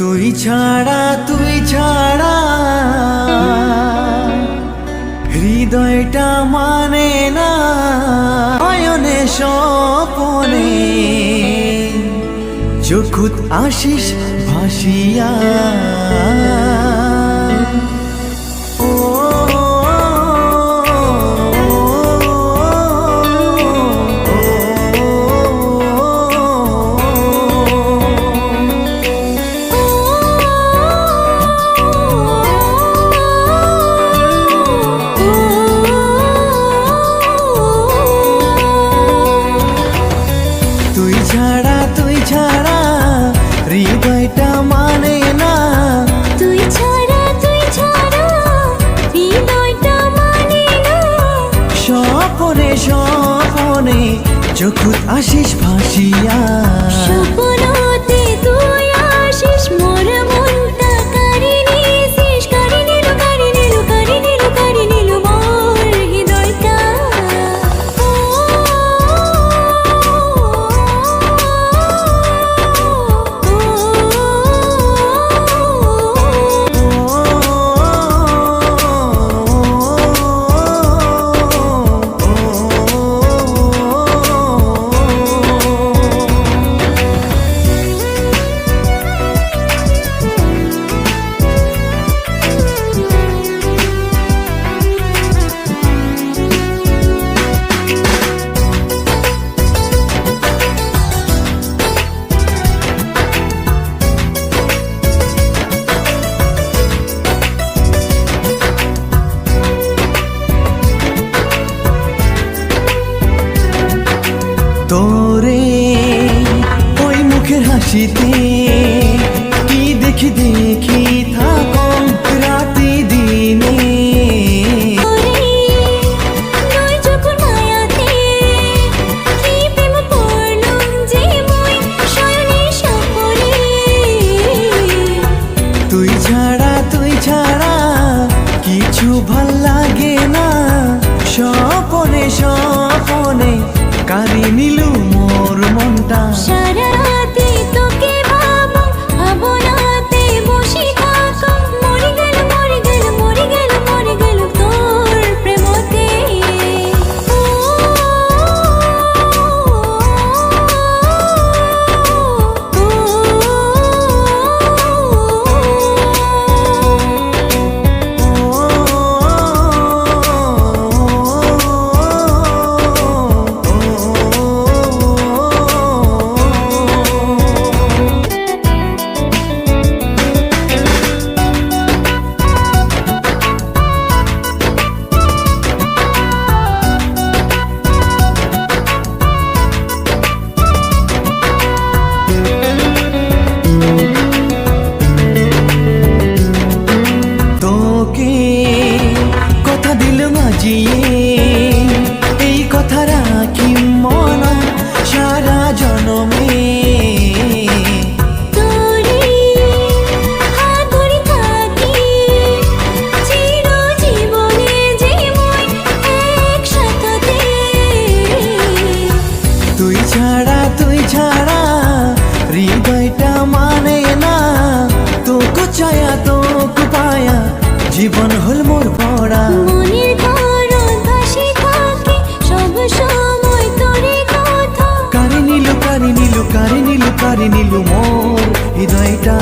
তুই ছাড়া তুই ছাড়া। হৃদয়টা মানে না অয়নে স্বপনে। চোখুত আশিস ভাসিয়া। খুদ আশিস ভাসিয়া। তোরে ওই মুখের হাসিতে কি দেখি দেখি দিনে তুই ছাড়া তুই ছাড়া কিছু ভালো লাগে না স্বপনে স্বপনে। কারিনিলু মোর মনটা মোর হৃদয়টা